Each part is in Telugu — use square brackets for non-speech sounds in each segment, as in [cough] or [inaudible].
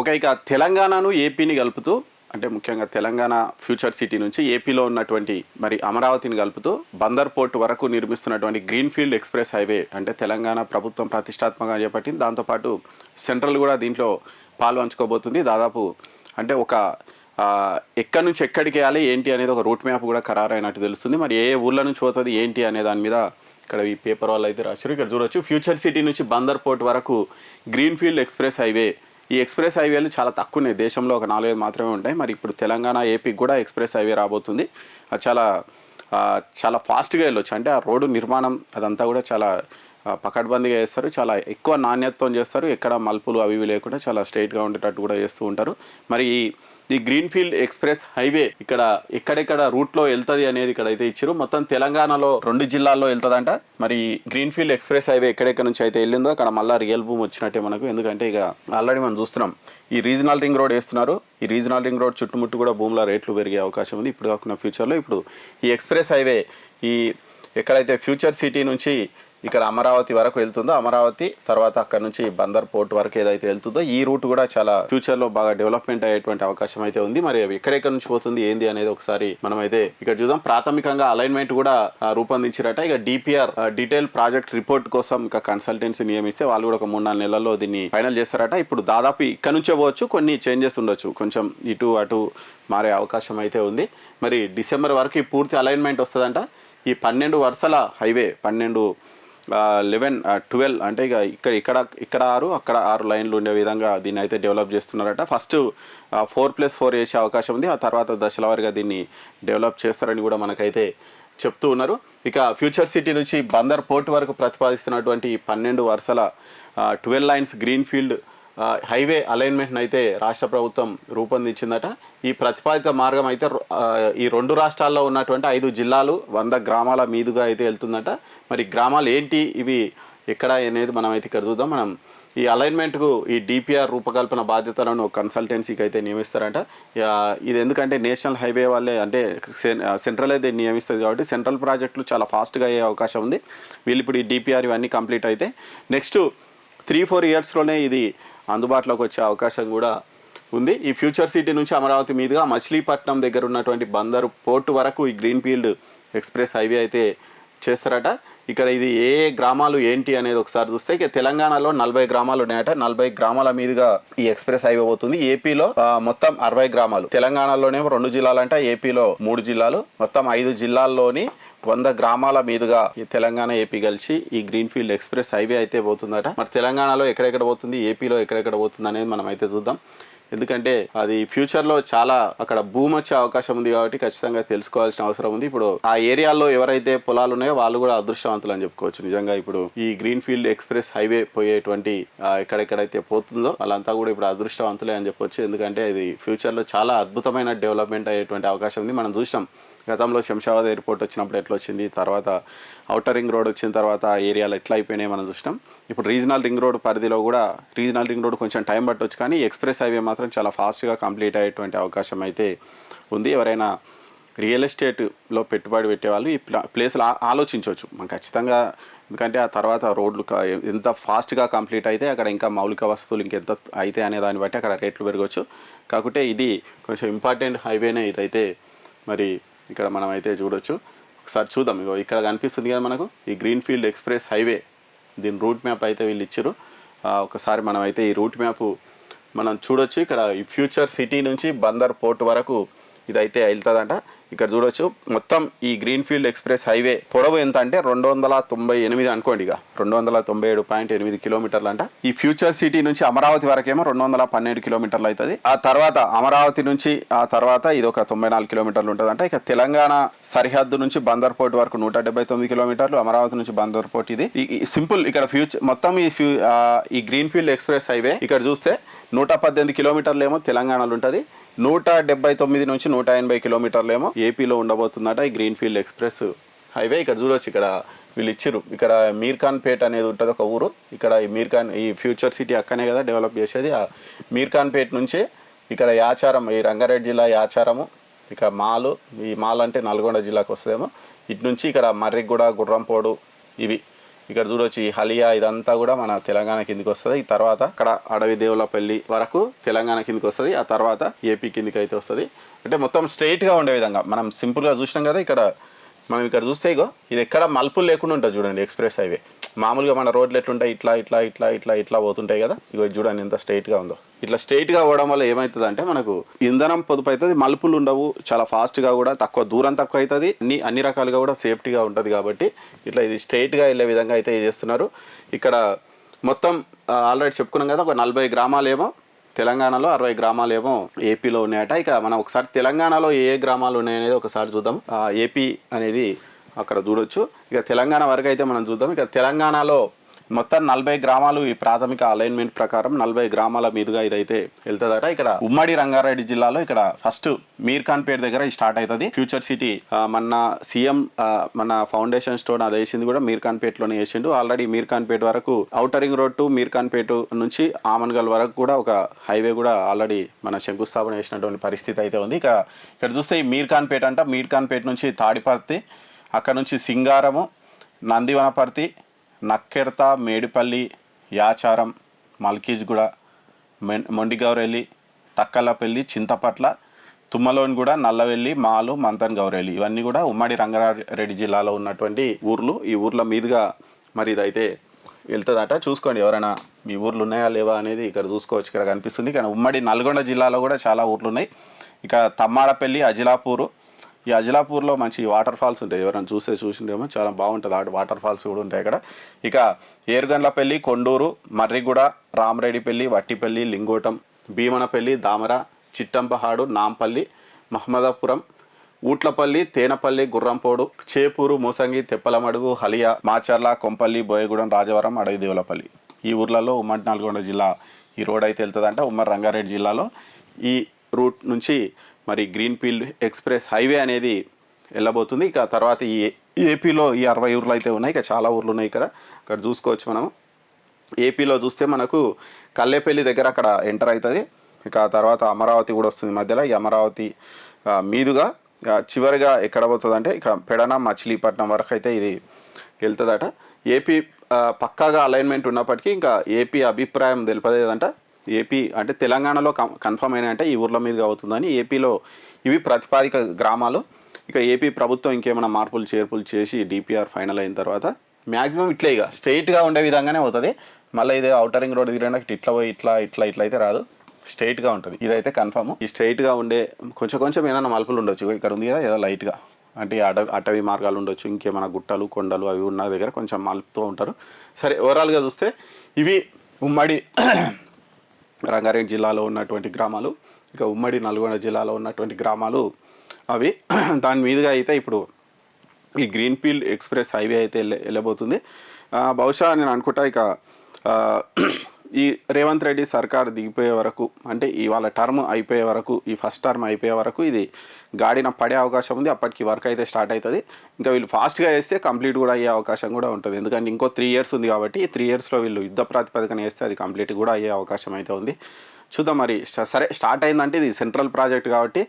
ఒక ఇక తెలంగాణను ఏపీని కలుపుతూ అంటే ముఖ్యంగా తెలంగాణ ఫ్యూచర్ సిటీ నుంచి ఏపీలో ఉన్నటువంటి మరి అమరావతిని కలుపుతూ బందర్ పోర్ట్ వరకు నిర్మిస్తున్నటువంటి గ్రీన్ఫీల్డ్ ఎక్స్ప్రెస్ హైవే అంటే తెలంగాణ ప్రభుత్వం ప్రతిష్టాత్మకంగా చేపట్టింది. దాంతోపాటు సెంట్రల్ కూడా దీంట్లో పాల్పంచుకోబోతుంది దాదాపు అంటే ఒక ఎక్కడి నుంచి ఎక్కడికి వెళ్ళాలి ఏంటి అనేది ఒక రూట్ మ్యాప్ కూడా ఖరారైనట్టు తెలుస్తుంది. మరి ఏ ఊళ్ళ నుంచి పోతుంది ఏంటి అనే దాని మీద ఇక్కడ ఈ పేపర్ వాళ్ళు అయితే రాశారు. ఇక్కడ చూడొచ్చు ఫ్యూచర్ సిటీ నుంచి బందర్ పోర్ట్ వరకు గ్రీన్ఫీల్డ్ ఎక్స్ప్రెస్ హైవే ఈ ఎక్స్ప్రెస్ హైవేలు చాలా తక్కువ ఉన్నాయి దేశంలో ఒక నాలుగైదు మాత్రమే ఉంటాయి. మరి ఇప్పుడు తెలంగాణ ఏపీకి కూడా ఎక్స్ప్రెస్ హైవే రాబోతుంది. అది చాలా చాలా ఫాస్ట్గా వెళ్ళొచ్చు. అంటే ఆ రోడ్డు నిర్మాణం అదంతా కూడా చాలా పకడ్బందీగా చేస్తారు. చాలా ఎక్కువ నాణ్యతతో చేస్తారు. ఎక్కడ మలుపులు అవి ఇవి లేకుండా చాలా స్ట్రైట్గా ఉండేటట్టు కూడా చేస్తూ ఉంటారు. మరి ఈ ఈ గ్రీన్ఫీల్డ్ ఎక్స్ప్రెస్ హైవే ఇక్కడ ఎక్కడెక్కడ రూట్లో వెళ్తుంది అనేది ఇక్కడ అయితే ఇచ్చారు మొత్తం తెలంగాణలో రెండు జిల్లాల్లో వెళ్తుందంట. మరి గ్రీన్ఫీల్డ్ ఎక్స్ప్రెస్ హైవే ఎక్కడెక్కడ నుంచి అయితే వెళ్ళిందో అక్కడ మళ్ళీ రియల్ భూమి వచ్చినట్టే మనకు. ఎందుకంటే ఇక ఆల్రెడీ మనం చూస్తున్నాం ఈ రీజనల్ రింగ్ రోడ్ వేస్తున్నారు. ఈ రీజనల్ రింగ్ రోడ్ చుట్టుముట్టు కూడా భూముల రేట్లు పెరిగే అవకాశం ఉంది. ఇప్పుడు కాకుండా ఫ్యూచర్లో ఇప్పుడు ఈ ఎక్స్ప్రెస్ హైవే ఈ ఎక్కడైతే ఫ్యూచర్ సిటీ నుంచి ఇక్కడ అమరావతి వరకు వెళ్తుందో అమరావతి తర్వాత అక్కడ నుంచి బందర్ పోర్ట్ వరకు ఏదైతే వెళ్తుందో ఈ రూట్ కూడా చాలా ఫ్యూచర్లో బాగా డెవలప్మెంట్ అయ్యేటువంటి అవకాశం అయితే ఉంది. మరి ఎక్కడెక్కడ నుంచి పోతుంది ఏంది అనేది ఒకసారి మనం అయితే ఇక్కడ చూద్దాం. ప్రాథమికంగా అలైన్మెంట్ కూడా రూపొందించారట. ఇక డిపిఆర్ డీటెయిల్ ప్రాజెక్ట్ రిపోర్ట్ కోసం ఇంకా కన్సల్టెన్సీ నియమిస్తే వాళ్ళు కూడా ఒక మూడు నాలుగు నెలల్లో దీన్ని ఫైనల్ చేస్తారట. ఇప్పుడు దాదాపు ఇక్కడ నుంచే పోవచ్చు కొన్ని చేంజెస్ ఉండొచ్చు. కొంచెం ఇటు అటు మారే అవకాశం అయితే ఉంది. మరి డిసెంబర్ వరకు పూర్తి అలైన్మెంట్ వస్తుందంట. ఈ పన్నెండు వరుసల హైవే పన్నెండు లెవెన్ ట్వెల్వ్ అంటే ఇక ఇక్కడ ఇక్కడ ఇక్కడ ఆరు అక్కడ ఆరు లైన్లు ఉండే విధంగా దీన్ని అయితే డెవలప్ చేస్తున్నారట. ఫస్ట్ ఫోర్ ప్లస్ ఫోర్ వేసే అవకాశం ఉంది. ఆ తర్వాత దశల వారిగా దీన్ని డెవలప్ చేస్తారని కూడా మనకైతే చెప్తూ ఉన్నారు. ఇక ఫ్యూచర్ సిటీ నుంచి బందర్ పోర్ట్ వరకు ప్రతిపాదిస్తున్నటువంటి పన్నెండు వరుసల twelve lines green field highway అలైన్మెంట్ని అయితే రాష్ట్ర ప్రభుత్వం రూపొందించిందట. ఈ ప్రతిపాదిత మార్గం అయితే ఈ రెండు రాష్ట్రాల్లో ఉన్నటువంటి ఐదు జిల్లాలు వంద గ్రామాల మీదుగా అయితే వెళ్తుందట. మరి గ్రామాలు ఏంటి? ఇవి ఎక్కడ అనేది మనం అయితే ఇక్కడ చూద్దాం. మనం ఈ అలైన్మెంట్కు ఈ డిపిఆర్ రూపకల్పన బాధ్యతలను కన్సల్టెన్సీకి అయితే నియమిస్తారంట. ఇది ఎందుకంటే నేషనల్ హైవే వాళ్ళే అంటే సెంట్రల్ అయితే నియమిస్తుంది కాబట్టి సెంట్రల్ ప్రాజెక్టులు చాలా ఫాస్ట్గా అయ్యే అవకాశం ఉంది. వీళ్ళు ఇప్పుడు ఈ డిపిఆర్ ఇవన్నీ కంప్లీట్ అయితే. నెక్స్ట్ త్రీ ఫోర్ ఇయర్స్లోనే ఇది అందుబాటులోకి వచ్చే అవకాశం కూడా ఉంది. ఈ ఫ్యూచర్ సిటీ నుంచి అమరావతి మీదుగా మచిలీపట్నం దగ్గర ఉన్నటువంటి బందరు పోర్టు వరకు ఈ గ్రీన్ ఫీల్డ్ ఎక్స్ప్రెస్ హైవే అయితే చేస్తారట. ఇక్కడ ఇది ఏ గ్రామాలు ఏంటి అనేది ఒకసారి చూస్తే ఇక తెలంగాణలో నలభై గ్రామాలు ఉన్నాయట. నలభై గ్రామాల మీదుగా ఈ ఎక్స్ప్రెస్ హైవే పోతుంది. ఏపీలో మొత్తం అరవై గ్రామాలు. తెలంగాణలోనేమో రెండు జిల్లాలంట ఏపీలో మూడు జిల్లాలు. మొత్తం ఐదు జిల్లాల్లోని వంద గ్రామాల మీదుగా ఈ తెలంగాణ ఏపీ కలిసి ఈ గ్రీన్ ఫీల్డ్ ఎక్స్ప్రెస్ హైవే అయితే పోతుందట. మరి తెలంగాణలో ఎక్కడెక్కడ పోతుంది ఏపీలో ఎక్కడెక్కడ పోతుంది అనేది మనం అయితే చూద్దాం. ఎందుకంటే అది ఫ్యూచర్లో చాలా అక్కడ భూమి వచ్చే అవకాశం ఉంది కాబట్టి ఖచ్చితంగా తెలుసుకోవాల్సిన అవసరం ఉంది. ఇప్పుడు ఆ ఏరియాలో ఎవరైతే పొలాలు ఉన్నాయో వాళ్ళు కూడా అదృష్టవంతులు అని చెప్పుకోవచ్చు. నిజంగా ఇప్పుడు ఈ గ్రీన్ ఫీల్డ్ ఎక్స్ప్రెస్ హైవే పోయేటువంటి ఎక్కడెక్కడైతే పోతుందో వాళ్ళంతా కూడా ఇప్పుడు అదృష్టవంతులే అని చెప్పొచ్చు. ఎందుకంటే ఇది ఫ్యూచర్లో చాలా అద్భుతమైన డెవలప్మెంట్ అయ్యేటువంటి అవకాశం ఉంది. మనం చూసినాం గతంలో శంషాబాద్ ఎయిర్పోర్ట్ వచ్చినప్పుడు ఎట్లా వచ్చింది? తర్వాత అవుటర్ రింగ్ రోడ్ వచ్చిన తర్వాత ఆ ఏరియాలో ఎట్లా అయిపోయినాయి మనం చూసినాం. ఇప్పుడు రీజనల్ రింగ్ రోడ్ పరిధిలో కూడా రీజనల్ రింగ్ రోడ్ కొంచెం టైం పట్టొచ్చు కానీ ఎక్స్ప్రెస్ హైవే మాత్రం చాలా ఫాస్ట్గా కంప్లీట్ అయ్యేటువంటి అవకాశం అయితే ఉంది. ఎవరైనా రియల్ ఎస్టేట్లో పెట్టుబడి పెట్టేవాళ్ళు ఈ ప్లా ప్లేస్లో ఆలోచించవచ్చు. మనం ఖచ్చితంగా ఎందుకంటే ఆ తర్వాత రోడ్లు ఎంత ఫాస్ట్గా కంప్లీట్ అయితే అక్కడ ఇంకా మౌలిక వస్తువులు ఇంకెంత అయితే అనే దాన్ని బట్టి అక్కడ రేట్లు పెరగవచ్చు కాకుంటే ఇది కొంచెం ఇంపార్టెంట్ హైవేనే ఇదైతే మరి ఇక్కడ మనం అయితే చూడొచ్చు. ఒకసారి చూద్దాం. ఇగో ఇక్కడ కనిపిస్తుంది కదా మనకు ఈ గ్రీన్ ఫీల్డ్ ఎక్స్ప్రెస్ హైవే దీని రూట్ మ్యాప్ అయితే వీళ్ళు ఇచ్చారు ఆ, ఒకసారి మనం అయితే ఈ రూట్ మ్యాప్ మనం చూడొచ్చు. ఇక్కడ ఈ ఫ్యూచర్ సిటీ నుంచి బందర్ పోర్ట్ వరకు ఇదైతే వెళ్తుందంట. ఇక్కడ చూడొచ్చు. మొత్తం ఈ గ్రీన్ ఫీల్డ్ ఎక్స్ప్రెస్ హైవే పొడవు ఎంత అంటే రెండు వందల తొంభై ఎనిమిది అనుకోండి ఇక. రెండు వందల తొంభై ఏడు పాయింట్ ఎనిమిది కిలోమీటర్లు అంట ఈ ఫ్యూచర్ సిటీ నుంచి అమరావతి వరకేమో రెండు వందల పన్నెండు కిలోమీటర్లు అవుతుంది ఆ తర్వాత అమరావతి నుంచి ఆ తర్వాత ఇది ఒక తొంభై నాలుగు కిలోమీటర్లు ఉంటుందంట. ఇక తెలంగాణ సరిహద్దు నుంచి బందర్పోర్ట్ వరకు నూట డెబ్బై తొమ్మిది కిలోమీటర్లు అమరావతి నుంచి బందర్ పోర్ట్ ఇది. సింపుల్ ఇక్కడ ఫ్యూచర్ మొత్తం ఈ ఫ్యూ ఈ గ్రీన్ ఫీల్డ్ ఎక్స్ప్రెస్ హైవే ఇక్కడ చూస్తే నూట పద్దెనిమిది కిలోమీటర్లు ఏమో తెలంగాణలో ఉంటుంది. నూట డెబ్బై తొమ్మిది నుంచి నూట ఎనభై కిలోమీటర్లు ఏమో ఏపీలో ఉండబోతుందట ఈ గ్రీన్ ఫీల్డ్ ఎక్స్ప్రెస్ హైవే. ఇక్కడ చూడొచ్చు ఇక్కడ వీళ్ళు ఇచ్చిర్రు. ఇక్కడ మీర్ఖాన్ పేట్ అనేది ఉంటుంది ఒక ఊరు. ఇక్కడ ఈ మీర్ఖాన్ ఈ ఫ్యూచర్ సిటీ అక్కనే కదా డెవలప్ చేసేది. ఆ మీర్ఖాన్ పేట్ నుంచి ఇక్కడ యాచారం ఈ రంగారెడ్డి జిల్లా యాచారము ఇక మాలు ఈ మాల్ అంటే నల్గొండ జిల్లాకు వస్తుందేమో. ఇటు నుంచి ఇక్కడ మర్రిగూడ గుర్రంపోడు ఇవి ఇక్కడ చూడొచ్చు ఈ హలియా ఇదంతా కూడా మన తెలంగాణ కిందకి వస్తుంది. ఈ తర్వాత అక్కడ అడవి దేవులపల్లి వరకు తెలంగాణ కిందకి వస్తుంది. ఆ తర్వాత ఏపీ కిందకి అయితే వస్తుంది. అంటే మొత్తం స్ట్రైట్గా ఉండే విధంగా. మనం సింపుల్గా చూసినాం కదా ఇక్కడ మనం ఇక్కడ చూస్తే ఇగో ఇది ఎక్కడ మలుపులు లేకుండా ఉంటుంది చూడండి ఎక్స్ప్రెస్ హైవే మామూలుగా మన రోడ్లు ఎట్లుంటాయి ఇట్లా ఇట్లా ఇట్లా ఇట్లా ఇట్లా పోతుంటాయి కదా. ఇక చూడండి ఎంత స్ట్రైట్గా ఉందో. ఇట్లా స్ట్రైట్గా పోవడం వల్ల ఏమవుతుంది అంటే మనకు ఇంధనం పొదుపు అవుతుంది మలుపులు ఉండవు చాలా ఫాస్ట్గా కూడా తక్కువ దూరం తక్కువ అవుతుంది అన్ని అన్ని రకాలుగా కూడా సేఫ్టీగా ఉంటుంది కాబట్టి ఇట్లా ఇది స్ట్రైట్గా వెళ్ళే విధంగా అయితే చేస్తున్నారు. ఇక్కడ మొత్తం ఆల్రెడీ చెప్పుకున్నాం కదా ఒక నలభై గ్రామాలేమో తెలంగాణలో అరవై గ్రామాలు ఏమో ఏపీలో ఉన్నాయట. ఇక మనం ఒకసారి తెలంగాణలో ఏ ఏ గ్రామాలు ఉన్నాయనేది ఒకసారి చూద్దాం. ఆ, ఏపీ అనేది అక్కడ చూడొచ్చు. ఇక తెలంగాణ వరకు అయితే మనం చూద్దాం. ఇక తెలంగాణలో మొత్తం నలభై గ్రామాలు ఈ ప్రాథమిక అలైన్మెంట్ ప్రకారం నలభై గ్రామాల మీదుగా ఇదైతే వెళ్తుందట. ఇక్కడ ఉమ్మడి రంగారెడ్డి జిల్లాలో ఇక్కడ ఫస్ట్ మీర్ఖాన్పేట దగ్గర స్టార్ట్ అవుతుంది. ఫ్యూచర్ సిటీ మన సీఎం మన ఫౌండేషన్ స్టోన్ అది వేసింది కూడా మీర్ఖాన్పేటలోనే వేసిండు. ఆల్రెడీ మీర్ఖాన్పేట వరకు ఔటరింగ్ రోడ్ టు మీర్ఖాన్పేట నుంచి ఆమన్గల్ వరకు కూడా ఒక హైవే కూడా ఆల్రెడీ మన శంకుస్థాపన చేసినటువంటి పరిస్థితి అయితే ఉంది. ఇక ఇక్కడ చూస్తే ఈ మీర్ఖాన్పేట అంట. మీర్ఖాన్పేట నుంచి తాడిపర్తి అక్కడ నుంచి సింగారము నందివనపర్తి నక్కెర్త మేడిపల్లి యాచారం మల్కీజ్గూడ మెన్ మొండిగౌరెల్లి తక్కలపల్లి చింతపట్ల తుమ్మలోనిగూడ నల్లవెల్లి మాలు మంతన్ గౌరెల్లి ఇవన్నీ కూడా ఉమ్మడి రంగారెడ్డి జిల్లాలో ఉన్నటువంటి ఊర్లు. ఈ ఊర్ల మీదుగా మరి ఇదైతే వెళ్తుందట. చూసుకోండి ఎవరైనా మీ ఊర్లు ఉన్నాయా లేవా అనేది ఇక్కడ చూసుకోవచ్చు ఇక్కడ కనిపిస్తుంది. కానీ ఉమ్మడి నల్గొండ జిల్లాలో కూడా చాలా ఊర్లు ఉన్నాయి ఇక తమ్మాడపల్లి అజిలాపూరు ఈ అజిలాపూర్లో మంచి వాటర్ ఫాల్స్ ఉంటాయి. ఎవరైనా చూస్తే చూసిండేమో చాలా బాగుంటుంది. ఆడ వాటర్ ఫాల్స్ కూడా ఉంటాయి ఇక్కడ ఇక ఏరుగండ్లపల్లి కొండూరు మర్రిగూడ రామరెడ్డిపల్లి వట్టిపల్లి లింగోటం భీమనపల్లి దామర చిట్టంపహాడు నాంపల్లి మహమ్మదాపురం ఊట్లపల్లి తేనపల్లి గుర్రంపోడు చేపూరు మూసంగి తెప్పలమడుగు హలియా మాచర్ల కొంపల్లి బోయగూడెం రాజవరం అడవిదేవులపల్లి ఈ ఊర్లలో ఉమ్మడి నల్గొండ జిల్లా ఈ రోడ్ అయితే వెళ్తుందంటే. ఉమ్మడి రంగారెడ్డి జిల్లాలో ఈ రూట్ నుంచి మరి గ్రీన్ ఫీల్డ్ ఎక్స్ప్రెస్ హైవే అనేది వెళ్ళబోతుంది. ఇక తర్వాత ఈ ఏపీలో ఈ అరవై ఊర్లు అయితే ఉన్నాయి. ఇక చాలా ఊర్లు ఉన్నాయి ఇక్కడ. ఇక్కడ చూసుకోవచ్చు మనం ఏపీలో చూస్తే మనకు కల్లేపల్లి దగ్గర అక్కడ ఎంటర్ అవుతుంది. ఇక తర్వాత అమరావతి కూడా వస్తుంది మధ్యలో. ఈ అమరావతి మీదుగా చివరిగా ఎక్కడ పోతుంది అంటే ఇక పెడన మచిలీపట్నం వరకు అయితే ఇది వెళ్తుందట. ఏపీ పక్కాగా అలైన్మెంట్ ఉన్నప్పటికీ ఇంకా ఏపీ అభిప్రాయం తెలిపదేదంట ఏపీ అంటే తెలంగాణలో కన్ఫర్మ్ అయినా అంటే ఈ ఊర్ల మీదుగా అవుతుందని ఏపీలో ఇవి ప్రతిపాదిక గ్రామాలు. ఇక ఏపీ ప్రభుత్వం ఇంకేమైనా మార్పులు చేర్పులు చేసి డిపిఆర్ ఫైనల్ అయిన తర్వాత మ్యాక్సిమం ఇట్లే ఇక. స్ట్రైట్గా ఉండే విధంగానే అవుతుంది. మళ్ళీ ఇదే అవుటరింగ్ రోడ్ దిగడానికి ఇట్లా పోయి ఇట్లా ఇట్లా ఇట్లా అయితే రాదు. స్ట్రైట్గా ఉంటుంది. ఇదైతే కన్ఫర్మ్ ఈ స్ట్రైట్గా ఉండే కొంచెం కొంచెం ఏమైనా మలుపులు ఉండొచ్చు. ఇక్కడ ఉంది కదా ఏదో లైట్గా అంటే అడ అటవీ మార్గాలు ఉండొచ్చు. ఇంకేమైనా గుట్టలు కొండలు అవి ఉన్న దగ్గర కొంచెం మలుపుతూ ఉంటారు. సరే ఓవరాల్గా చూస్తే ఇవి ఉమ్మడి రంగారెడ్డి జిల్లాలో ఉన్నటువంటి గ్రామాలు ఇక ఉమ్మడి నల్గొండ జిల్లాలో ఉన్నటువంటి గ్రామాలు అవి [clears throat] దాని మీదుగా అయితే ఇప్పుడు ఈ గ్రీన్ ఫీల్డ్ ఎక్స్ప్రెస్ హైవే అయితే వెళ్ళ వెళ్ళబోతుంది బహుశా నేను అనుకుంటా ఇక [clears throat] ఈ రేవంత్ రెడ్డి సర్కార్ దిగిపోయే వరకు అంటే ఇవాళ టర్మ్ అయిపోయే వరకు ఈ ఫస్ట్ టర్మ్ అయిపోయే వరకు ఇది గాడిన పడే అవకాశం ఉంది. అప్పటికి వర్క్ అయితే స్టార్ట్ అవుతుంది. ఇంకా వీళ్ళు ఫాస్ట్గా వేస్తే కంప్లీట్ కూడా అయ్యే అవకాశం కూడా ఉంటుంది. ఎందుకంటే ఇంకో త్రీ ఇయర్స్ ఉంది కాబట్టి ఈ త్రీ ఇయర్స్లో వీళ్ళు యుద్ధ ప్రాతిపదికన వేస్తే అది కంప్లీట్ కూడా అయ్యే అవకాశం అయితే ఉంది. చూద్దాం మరి. సరే స్టార్ట్ అయిందంటే ఇది సెంట్రల్ ప్రాజెక్ట్ కాబట్టి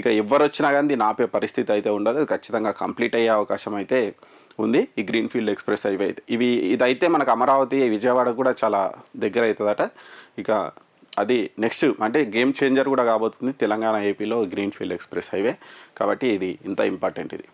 ఇక ఎవరు వచ్చినా కానీ దీన్ని ఆపే పరిస్థితి అయితే ఉండదు. ఖచ్చితంగా కంప్లీట్ అయ్యే అవకాశం అయితే ఉంది ఈ గ్రీన్ ఫీల్డ్ ఎక్స్ప్రెస్ హైవే అయితే. ఇవి ఇదైతే మనకు అమరావతి విజయవాడ కూడా చాలా దగ్గర అవుతుందట. ఇక అది నెక్స్ట్ అంటే గేమ్ చేంజర్ కూడా కాబోతుంది తెలంగాణ ఏపీలో గ్రీన్ ఫీల్డ్ ఎక్స్ప్రెస్ హైవే. కాబట్టి ఇది ఇంత ఇంపార్టెంట్ ఇది.